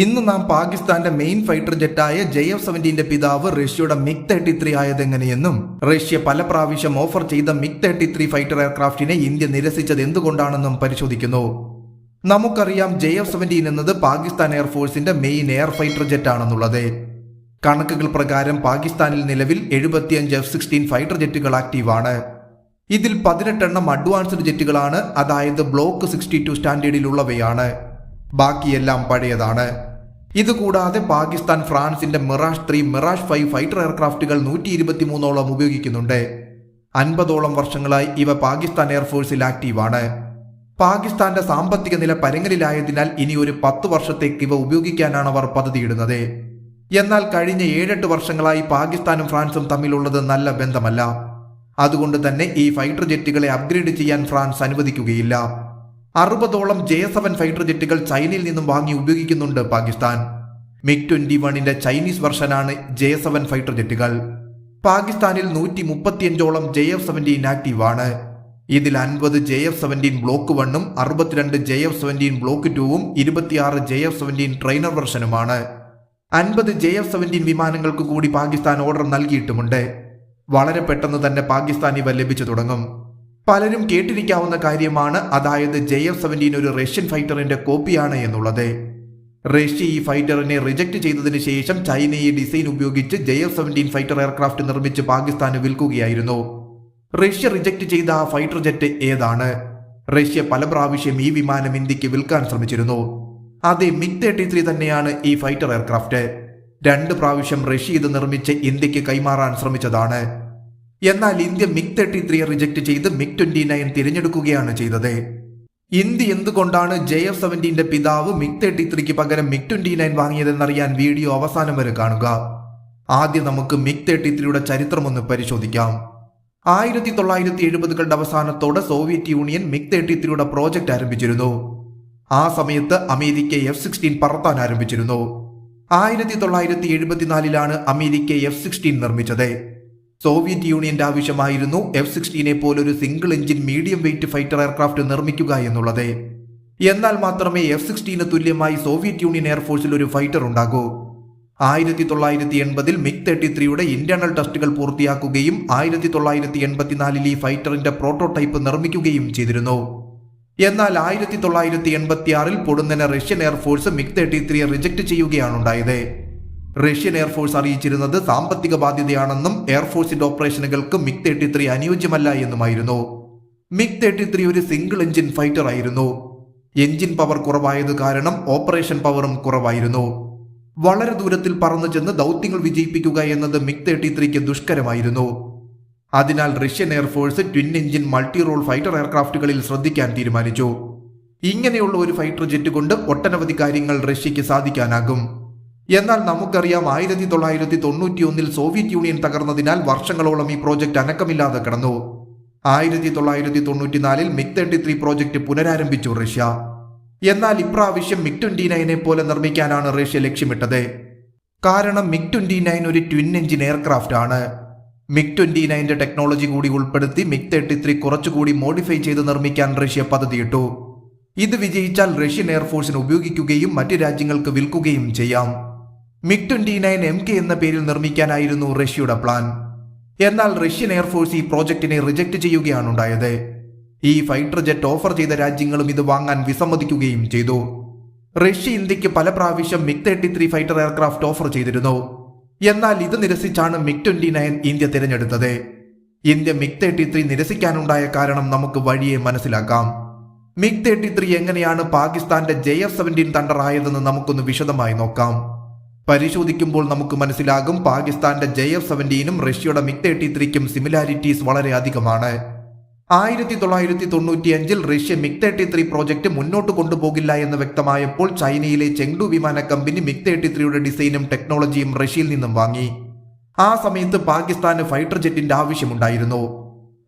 ഇന്ന് നാം പാകിസ്ഥാന്റെ മെയിൻ ഫൈറ്റർ ജെറ്റായ ജെ എഫ് സെവന്റീന്റെ പിതാവ് റഷ്യയുടെ മിഗ് തേർട്ടി ത്രീ ആയതെങ്ങനെയെന്നും റഷ്യ പല പ്രാവശ്യം ഓഫർ ചെയ്ത മിഗ് തേർട്ടി ത്രീ ഫൈറ്റർ എയർക്രാഫ്റ്റിനെ ഇന്ത്യ നിരസിച്ചത് എന്തുകൊണ്ടാണെന്നും പരിശോധിക്കുന്നു. നമുക്കറിയാം ജെ എഫ് സെവന്റീൻ എന്നത് പാകിസ്ഥാൻ എയർഫോഴ്സിന്റെ മെയിൻ എയർ ഫൈറ്റർ ജെറ്റ് ആണെന്നുള്ളത്. കണക്കുകൾ പ്രകാരം പാകിസ്ഥാനിൽ നിലവിൽ എഴുപത്തിയഞ്ച് എഫ് സിക്സ്റ്റീൻ ഫൈറ്റർ ജെറ്റുകൾ ആക്റ്റീവാണ് ഇതിൽ പതിനെട്ടെണ്ണം അഡ്വാൻസ്ഡ് ജെറ്റുകളാണ് അതായത് ബ്ലോക്ക് സിക്സ്റ്റി ടു സ്റ്റാൻഡേർഡിലുള്ളവയാണ് ബാക്കിയെല്ലാം പഴയതാണ്. ഇതുകൂടാതെ പാകിസ്ഥാൻ ഫ്രാൻസിന്റെ Mirage three Mirage five fighter എയർക്രാഫ്റ്റുകൾ നൂറ്റി ഇരുപത്തിമൂന്നോളം ഉപയോഗിക്കുന്നുണ്ട്. അൻപതോളം വർഷങ്ങളായി ഇവ പാകിസ്ഥാൻ എയർഫോഴ്സിൽ ആക്റ്റീവാണ്. പാകിസ്ഥാന്റെ സാമ്പത്തിക നില പരങ്ങലിലായതിനാൽ ഇനി ഒരു പത്ത് വർഷത്തേക്ക് ഇവ ഉപയോഗിക്കാനാണ് അവർ പദ്ധതിയിടുന്നത്. എന്നാൽ കഴിഞ്ഞ ഏഴെട്ട് വർഷങ്ങളായി പാകിസ്ഥാനും ഫ്രാൻസും തമ്മിലുള്ളത് നല്ല ബന്ധമല്ല. അതുകൊണ്ട് തന്നെ ഈ ഫൈറ്റർ ജെറ്റുകളെ അപ്ഗ്രേഡ് ചെയ്യാൻ ഫ്രാൻസ് അനുവദിക്കുകയില്ല. അറുപതോളം ജെ സെവൻ ഫൈറ്റർ ജെറ്റുകൾ ചൈനയിൽ നിന്നും വാങ്ങി ഉപയോഗിക്കുന്നുണ്ട് പാകിസ്ഥാൻ. മിഗ് ട്വന്റി വണ്ണിന്റെ ചൈനീസ് വെർഷനാണ് ജെ സെവൻ ഫൈറ്റർ ജെറ്റുകൾ. പാകിസ്ഥാനിൽ നൂറ്റി മുപ്പത്തിയഞ്ചോളം ജെ എഫ് സെവന്റീൻ ആക്റ്റീവ് ആണ് ഇതിൽ അൻപത് ജെ എഫ് സെവന്റീൻ ബ്ലോക്ക് വണ്ണും അറുപത്തിരണ്ട് ജെ എഫ് സെവന്റീൻ ബ്ലോക്ക് ടൂവും ഇരുപത്തിയാറ് ജെ എഫ് സെവന്റീൻ ട്രെയിനർ വെർഷനുമാണ്. അൻപത് ജെ എഫ് സെവന്റീൻ വിമാനങ്ങൾക്ക് കൂടി പാകിസ്ഥാൻ ഓർഡർ നൽകിയിട്ടുമുണ്ട്. വളരെ പെട്ടെന്ന് തന്നെ പാകിസ്ഥാൻ ഇവ ലഭിച്ചു തുടങ്ങും. പലരും കേട്ടിരിക്കാവുന്ന കാര്യമാണ് അതായത് ജെ എഫ് സെവന്റീൻ ഒരു റഷ്യൻ ഫൈറ്ററിന്റെ കോപ്പിയാണ് എന്നുള്ളത്. റഷ്യ ഈ ഫൈറ്ററിനെ റിജക്ട് ചെയ്തതിനു ശേഷം ചൈന ഈ ഡിസൈൻ ഉപയോഗിച്ച് J F seventeen fighter aircraft നിർമ്മിച്ച് പാകിസ്ഥാന് വിൽക്കുകയായിരുന്നു. റഷ്യ റിജക്ട് ചെയ്ത ആ ഫൈറ്റർ ജെറ്റ് ഏതാണ്? റഷ്യ പല പ്രാവശ്യം ഈ വിമാനം ഇന്ത്യയ്ക്ക് വിൽക്കാൻ ശ്രമിച്ചിരുന്നു. അതെ മിഗ് തേർട്ടി ത്രീ തന്നെയാണ് ഈ ഫൈറ്റർ എയർക്രാഫ്റ്റ്. രണ്ട് പ്രാവശ്യം റഷ്യ ഇത് നിർമ്മിച്ച് ഇന്ത്യയ്ക്ക് കൈമാറാൻ ശ്രമിച്ചതാണ്. എന്നാൽ India MiG thirty three reject ചെയ്ത് മിഗ് ട്വന്റി നയൻ തിരഞ്ഞെടുക്കുകയാണ് ചെയ്തത്. ഇന്ത്യ എന്തുകൊണ്ടാണ് ജെ എഫ് സെവന്റീന്റെ പിതാവ് മിഗ് തേർട്ടി ത്രീക്ക് പകരം മിഗ് ട്വന്റി നയൻ വാങ്ങിയതെന്നറിയാൻ വീഡിയോ അവസാനം വരെ കാണുക. ആദ്യം നമുക്ക് മിഗ് തേർട്ടി ത്രീയുടെ ചരിത്രമൊന്ന് പരിശോധിക്കാം. ആയിരത്തി തൊള്ളായിരത്തി എഴുപതുകളുടെ അവസാനത്തോടെ സോവിയറ്റ് യൂണിയൻ മിഗ് തേർട്ടി ത്രീയുടെ പ്രോജക്റ്റ് ആരംഭിച്ചിരുന്നു. ആ സമയത്ത് അമേരിക്ക എഫ് സിക്സ്റ്റീൻ പറത്താൻ ആരംഭിച്ചിരുന്നു. ആയിരത്തി തൊള്ളായിരത്തി എഴുപത്തിനാലിലാണ് അമേരിക്ക എഫ് സിക്സ്റ്റീൻ നിർമ്മിച്ചത്. സോവിയറ്റ് യൂണിയന്റെ ആവശ്യമായിരുന്നു എഫ് സിക്സ്റ്റീനെ പോലൊരു single engine medium weight fighter aircraft നിർമ്മിക്കുക എന്നുള്ളത്. എന്നാൽ മാത്രമേ എഫ് സിക്സ്റ്റീന് തുല്യമായി സോവിയറ്റ് യൂണിയൻ എയർഫോഴ്സിൽ ഒരു ഫൈറ്റർ ഉണ്ടാകൂ. ആയിരത്തി തൊള്ളായിരത്തി എൺപതിൽ മിഗ് തേർട്ടി ത്രീയുടെ ഇന്റേണൽ ടെസ്റ്റുകൾ പൂർത്തിയാക്കുകയും ആയിരത്തി തൊള്ളായിരത്തി എൺപത്തിനാലിൽ ഈ ഫൈറ്ററിന്റെ പ്രോട്ടോടൈപ്പ് നിർമ്മിക്കുകയും ചെയ്തിരുന്നു. എന്നാൽ ആയിരത്തി തൊള്ളായിരത്തി എൺപത്തിയാറിൽ പൊടുന്നനെ Russian air force MiG thirty ത്രീയെ reject ചെയ്യുകയാണുണ്ടായത്. റഷ്യൻ എയർഫോഴ്സ് അറിയിച്ചിരുന്നത് സാമ്പത്തിക ബാധ്യതയാണെന്നും എയർഫോഴ്സിന്റെ ഓപ്പറേഷനുകൾക്ക് മിഗ് തേർട്ടി ത്രീ അനുയോജ്യമല്ല എന്നുമായിരുന്നു. മിഗ് തേർട്ടി ത്രീ ഒരു സിംഗിൾ എഞ്ചിൻ ഫൈറ്റർ ആയിരുന്നു. എഞ്ചിൻ പവർ കുറവായത് കാരണം ഓപ്പറേഷൻ പവറും കുറവായിരുന്നു. വളരെ ദൂരത്തിൽ പറന്നു ചെന്ന് ദൗത്യങ്ങൾ വിജയിപ്പിക്കുക എന്നത് മിഗ് തേർട്ടി ത്രീക്ക് ദുഷ്കരമായിരുന്നു. അതിനാൽ Russian air force twin engine multi role fighter എയർക്രാഫ്റ്റുകളിൽ ശ്രദ്ധിക്കാൻ തീരുമാനിച്ചു. ഇങ്ങനെയുള്ള ഒരു ഫൈറ്റർ ജെറ്റ് കൊണ്ട് ഒട്ടനവധി കാര്യങ്ങൾ റഷ്യക്ക് സാധിക്കാനാകും. എന്നാൽ നമുക്കറിയാം ആയിരത്തി തൊള്ളായിരത്തി തൊണ്ണൂറ്റി ഒന്നിൽ സോവിയറ്റ് യൂണിയൻ തകർന്നതിനാൽ വർഷങ്ങളോളം ഈ പ്രോജക്റ്റ് അനക്കമില്ലാതെ കിടന്നു. ആയിരത്തി തൊള്ളായിരത്തി തൊണ്ണൂറ്റിനാലിൽ മിഗ് തേർട്ടി ത്രീ പ്രോജക്റ്റ് പുനരാരംഭിച്ചു റഷ്യ. എന്നാൽ ഇപ്രാവശ്യം മിഗ് ട്വന്റി നയനെ പോലെ നിർമ്മിക്കാനാണ് റഷ്യ ലക്ഷ്യമിട്ടത്. കാരണം മിഗ് ട്വന്റി നയൻ ഒരു ട്വിൻ എഞ്ചിൻ എയർക്രാഫ്റ്റ് ആണ്. മിഗ് ട്വന്റി നയന്റെ ടെക്നോളജി കൂടി ഉൾപ്പെടുത്തി മിഗ് തേർട്ടി ത്രീ കുറച്ചുകൂടി മോഡിഫൈ ചെയ്ത് നിർമ്മിക്കാൻ റഷ്യ പദ്ധതിയിട്ടു. ഇത് വിജയിച്ചാൽ റഷ്യൻ എയർഫോഴ്സിന് ഉപയോഗിക്കുകയും മറ്റ് രാജ്യങ്ങൾക്ക് വിൽക്കുകയും ചെയ്യാം. MiG twenty nine M K എന്ന പേരിൽ നിർമ്മിക്കാനായിരുന്നു റഷ്യയുടെ പ്ലാൻ. എന്നാൽ റഷ്യൻ എയർഫോഴ്സ് ഈ പ്രോജക്റ്റിനെ റിജക്ട് ചെയ്യുകയാണുണ്ടായത് ഈ ഫൈറ്റർ ജെറ്റ് ഓഫർ ചെയ്ത രാജ്യങ്ങളും ഇത് വാങ്ങാൻ വിസമ്മതിക്കുകയും ചെയ്തു. റഷ്യ ഇന്ത്യയ്ക്ക് പല പ്രാവശ്യം MiG thirty three fighter aircraft offer ചെയ്തിരുന്നു. എന്നാൽ ഇത് നിരസിച്ചാണ് മിഗ് ട്വന്റി നയൻ ഇന്ത്യ തിരഞ്ഞെടുത്തത്. ഇന്ത്യ മിഗ് തേർട്ടി ത്രീ നിരസിക്കാനുണ്ടായ കാരണം നമുക്ക് വഴിയെ മനസ്സിലാക്കാം. മിഗ് തേർട്ടി ത്രീ എങ്ങനെയാണ് പാകിസ്ഥാന്റെ ജെ എഫ് സെവന്റീൻ തണ്ടർ ആയതെന്ന് നമുക്കൊന്ന് വിശദമായി നോക്കാം. പരിശോധിക്കുമ്പോൾ നമുക്ക് മനസ്സിലാകും പാകിസ്ഥാന്റെ ജെ എഫ് സെവന്റീനും റഷ്യയുടെ മിഗ് തേർട്ടി ത്രീക്കും സിമിലാരിറ്റീസ് വളരെ അധികമാണ്. ആയിരത്തി തൊള്ളായിരത്തി തൊണ്ണൂറ്റി അഞ്ചിൽ Russia MiG thirty three project മുന്നോട്ട് കൊണ്ടുപോകില്ല എന്ന് വ്യക്തമായപ്പോൾ ചൈനയിലെ ചെങ്ഡു വിമാന കമ്പനി മിഗ് തേർട്ടി ത്രീയുടെ ഡിസൈനും ടെക്നോളജിയും റഷ്യയിൽ നിന്നും വാങ്ങി. ആ സമയത്ത് പാകിസ്ഥാന് ഫൈറ്റർ ജെറ്റിന്റെ ആവശ്യമുണ്ടായിരുന്നു.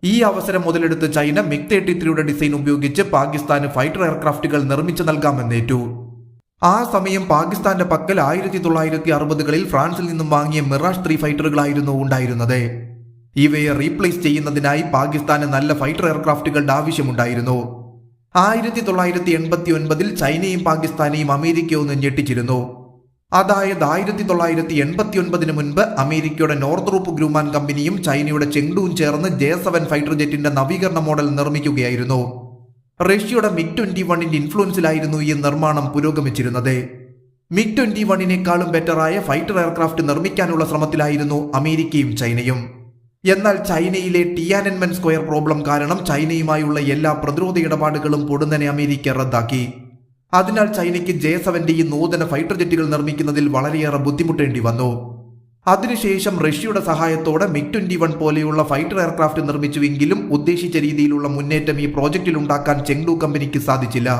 ഈ അവസരം മുതലെടുത്ത് ചൈന മിഗ് തേർട്ടി ത്രീയുടെ ഡിസൈൻ ഉപയോഗിച്ച് പാകിസ്ഥാന് ഫൈറ്റർ എയർക്രാഫ്റ്റുകൾ നിർമ്മിച്ചു നൽകാമെന്നേറ്റു. ആ സമയം പാകിസ്ഥാന്റെ പക്കൽ ആയിരത്തി തൊള്ളായിരത്തി അറുപതുകളിൽ ഫ്രാൻസിൽ നിന്നും വാങ്ങിയ മിറാഷ് ത്രീ ഫൈറ്ററുകളായിരുന്നു ഉണ്ടായിരുന്നത്. ഇവയെ റീപ്ലേസ് ചെയ്യുന്നതിനായി പാകിസ്ഥാന് നല്ല ഫൈറ്റർ എയർക്രാഫ്റ്റുകളുടെ ആവശ്യമുണ്ടായിരുന്നു. ആയിരത്തി തൊള്ളായിരത്തി എൺപത്തി ഒൻപതിൽ ചൈനയും പാകിസ്ഥാനെയും അമേരിക്ക ഒന്ന് ഞെട്ടിച്ചിരുന്നു. അതായത് ആയിരത്തി തൊള്ളായിരത്തി എൺപത്തി ഒൻപതിന് മുൻപ് അമേരിക്കയുടെ നോർത്ത് ഗ്രൂമാൻ കമ്പനിയും ചൈനയുടെ ചെങ്ഡുവും ചേർന്ന് ജെ സെവൻ ഫൈറ്റർ ജെറ്റിന്റെ നവീകരണ മോഡൽ നിർമ്മിക്കുകയായിരുന്നു. റഷ്യയുടെ മിഗ് ട്വന്റി വണ്ണിന്റെ ഇൻഫ്ലുവൻസിലായിരുന്നു ഈ നിർമ്മാണം പുരോഗമിച്ചിരുന്നത്. മിഗ് ട്വന്റി വണ്ണിനേക്കാളും ബെറ്ററായ ഫൈറ്റർ എയർക്രാഫ്റ്റ് നിർമ്മിക്കാനുള്ള ശ്രമത്തിലായിരുന്നു അമേരിക്കയും ചൈനയും. എന്നാൽ ചൈനയിലെ ടിയാനൻമെൻ സ്ക്വയർ പ്രോബ്ലം കാരണം ചൈനയുമായുള്ള എല്ലാ പ്രതിരോധ ഇടപാടുകളും പൊടുന്നനെ അമേരിക്ക റദ്ദാക്കി. അതിനാൽ ചൈനയ്ക്ക് ജെ സെവന്റി നൂതന ഫൈറ്റർ ജെറ്റുകൾ നിർമ്മിക്കുന്നതിൽ വളരെയേറെ ബുദ്ധിമുട്ടേണ്ടി വന്നു. അതിനുശേഷം റഷ്യയുടെ സഹായത്തോടെ മിക് ട്വന്റി വൺ പോലെയുള്ള ഫൈറ്റർ എയർക്രാഫ്റ്റ് നിർമ്മിച്ചുവെങ്കിലും ഉദ്ദേശിച്ച രീതിയിലുള്ള മുന്നേറ്റം ഈ പ്രോജക്റ്റിൽ ഉണ്ടാക്കാൻ ചെങ്ഡു കമ്പനിക്ക് സാധിച്ചില്ല.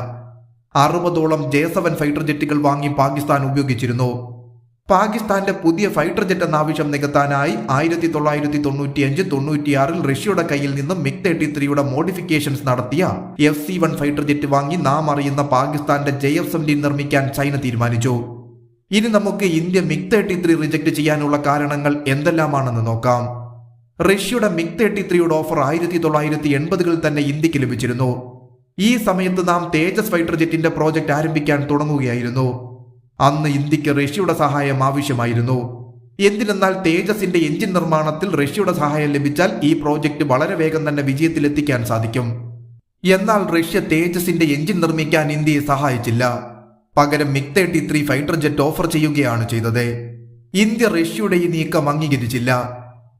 അറുപതോളം ജെ സെവൻ ഫൈറ്റർ ജെറ്റുകൾ വാങ്ങി പാകിസ്ഥാൻ ഉപയോഗിച്ചിരുന്നു. പാകിസ്ഥാന്റെ പുതിയ ഫൈറ്റർ ജെറ്റ് എന്ന ആവശ്യം നികത്താനായി ആയിരത്തി തൊള്ളായിരത്തി തൊണ്ണൂറ്റിയഞ്ച് തൊണ്ണൂറ്റിയാറിൽ റഷ്യയുടെ കയ്യിൽ നിന്നും മിക് തേർട്ടി ത്രീയുടെ മോഡിഫിക്കേഷൻസ് നടത്തിയ F C one fighter jet വാങ്ങി നാം അറിയുന്ന പാകിസ്ഥാന്റെ ജെ എഫ് സെവന്റീൻ നിർമ്മിക്കാൻ ചൈന തീരുമാനിച്ചു. ഇനി നമുക്ക് India MiG thirty three reject ചെയ്യാനുള്ള കാരണങ്ങൾ എന്തെല്ലാമാണെന്ന് നോക്കാം. റഷ്യയുടെ മിക് തേർട്ടി ത്രീയുടെ ഓഫർ ആയിരത്തി തൊള്ളായിരത്തി എൺപതുകളിൽ തന്നെ ഇന്ത്യയ്ക്ക് ലഭിച്ചിരുന്നു. ഈ സമയത്ത് നാം തേജസ് ഫൈറ്റർ ജെറ്റിന്റെ പ്രോജക്റ്റ് ആരംഭിക്കാൻ തുടങ്ങുകയായിരുന്നു. അന്ന് ഇന്ത്യയ്ക്ക് റഷ്യയുടെ സഹായം ആവശ്യമായിരുന്നു. എന്തിനെന്നാൽ തേജസിന്റെ എഞ്ചിൻ നിർമ്മാണത്തിൽ റഷ്യയുടെ സഹായം ലഭിച്ചാൽ ഈ പ്രോജക്റ്റ് വളരെ വേഗം തന്നെ വിജയത്തിലെത്തിക്കാൻ സാധിക്കും. എന്നാൽ റഷ്യ തേജസിന്റെ എഞ്ചിൻ നിർമ്മിക്കാൻ ഇന്ത്യയെ സഹായിച്ചില്ല. പകരം MiG thirty three fighter jet offer ചെയ്യുകയാണ് ചെയ്തത്. ഇന്ത്യ റഷ്യയുടെ ഈ നീക്കം അംഗീകരിച്ചില്ല.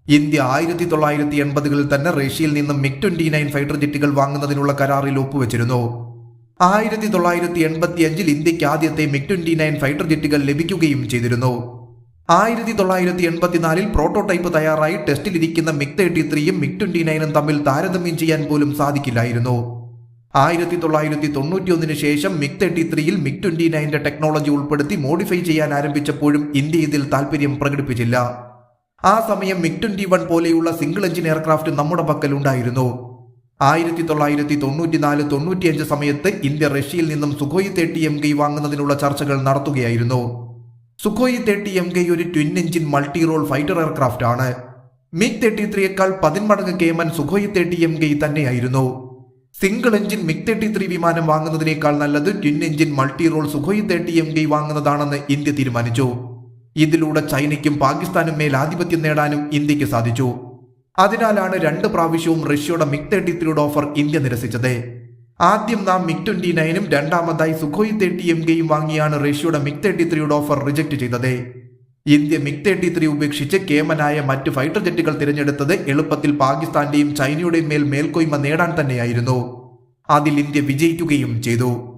ഇന്ത്യ ആയിരത്തി തൊള്ളായിരത്തി എൺപതുകളിൽ തന്നെ റഷ്യയിൽ നിന്നും മിഗ് ട്വന്റി നയൻ ഫൈറ്റർ ജെറ്റുകൾ വാങ്ങുന്നതിനുള്ള കരാറിൽ ഒപ്പുവെച്ചിരുന്നു. ആയിരത്തി തൊള്ളായിരത്തി എൺപത്തി അഞ്ചിൽ ഇന്ത്യയ്ക്ക് ആദ്യത്തെ മിഗ് ട്വന്റി നയൻ ഫൈറ്റർ ജെറ്റുകൾ ലഭിക്കുകയും ചെയ്തിരുന്നു. ആയിരത്തി തൊള്ളായിരത്തി എൺപത്തിനാലിൽ പ്രോട്ടോടൈപ്പ് തയ്യാറായി ടെസ്റ്റിലിരിക്കുന്ന മിഗ് തേർട്ടി ത്രീയും മിഗ് ട്വന്റി നയനും തമ്മിൽ താരതമ്യം ചെയ്യാൻ പോലും സാധിക്കില്ലായിരുന്നു. ആയിരത്തി തൊള്ളായിരത്തി തൊണ്ണൂറ്റി ഒന്നിന് ശേഷം മിഗ് തേർട്ടി ത്രീയിൽ മിഗ് ട്വന്റി നയന്റെ ടെക്നോളജി ഉൾപ്പെടുത്തി മോഡിഫൈ ചെയ്യാൻ ആരംഭിച്ചപ്പോഴും ഇന്ത്യ ഇതിൽ താല്പര്യം പ്രകടിപ്പിച്ചില്ല. ആ സമയം മിഗ് ട്വന്റി വൺ പോലെയുള്ള സിംഗിൾ എഞ്ചിൻ എയർക്രാഫ്റ്റ് നമ്മുടെ പക്കൽ ഉണ്ടായിരുന്നു. ആയിരത്തി തൊള്ളായിരത്തി തൊണ്ണൂറ്റിനാല് തൊണ്ണൂറ്റിയഞ്ച് സമയത്ത് ഇന്ത്യ റഷ്യയിൽ നിന്നും സുഖോയി തേർട്ടി എം കെ വാങ്ങുന്നതിനുള്ള ചർച്ചകൾ നടത്തുകയായിരുന്നു. സുഖോയി തേർട്ടി എം കെ ഒരു twin engine multi role fighter aircraft ആണ് മിഗ് തേർട്ടി ത്രീയേക്കാൾ പതിന്മടങ്ങ് കേമൻ സുഖോയി തേർട്ടി എം കെ തന്നെയായിരുന്നു. Single engine MiG thirty three വിമാനം വാങ്ങുന്നതിനേക്കാൾ നല്ലത് twin engine multi role Sukhoi thirty M K വാങ്ങുന്നതാണെന്ന് India തീരുമാനിച്ചു. ഇതിലൂടെ ചൈനയ്ക്കും പാകിസ്ഥാനും മേൽ ആധിപത്യം നേടാനും ഇന്ത്യയ്ക്ക് സാധിച്ചു. അതിനാലാണ് രണ്ട് പ്രാവശ്യവും റഷ്യയുടെ മിഗ് തേർട്ടി ത്രീയുടെ ഓഫർ ഇന്ത്യ നിരസിച്ചത്. ആദ്യം നാം മിഗ് ട്വന്റി നയനും രണ്ടാമതായി സുഖോയ് തേർട്ടി എം കെയും വാങ്ങിയാണ് റഷ്യയുടെ മിഗ് തേർട്ടി ത്രീയുടെ ഓഫർ റിജക്ട് ചെയ്തത്. ഇന്ത്യ മിഗ് തേർട്ടി ത്രീ ഉപേക്ഷിച്ച് കേമനായ മറ്റ് ഫൈറ്റർ ജെറ്റുകൾ തിരഞ്ഞെടുത്തത് എളുപ്പത്തിൽ പാകിസ്ഥാന്റെയും ചൈനയുടെയും മേൽ മേൽക്കോയ്മ നേടാൻ തന്നെയായിരുന്നു. അതിൽ ഇന്ത്യ വിജയിക്കുകയും ചെയ്തു.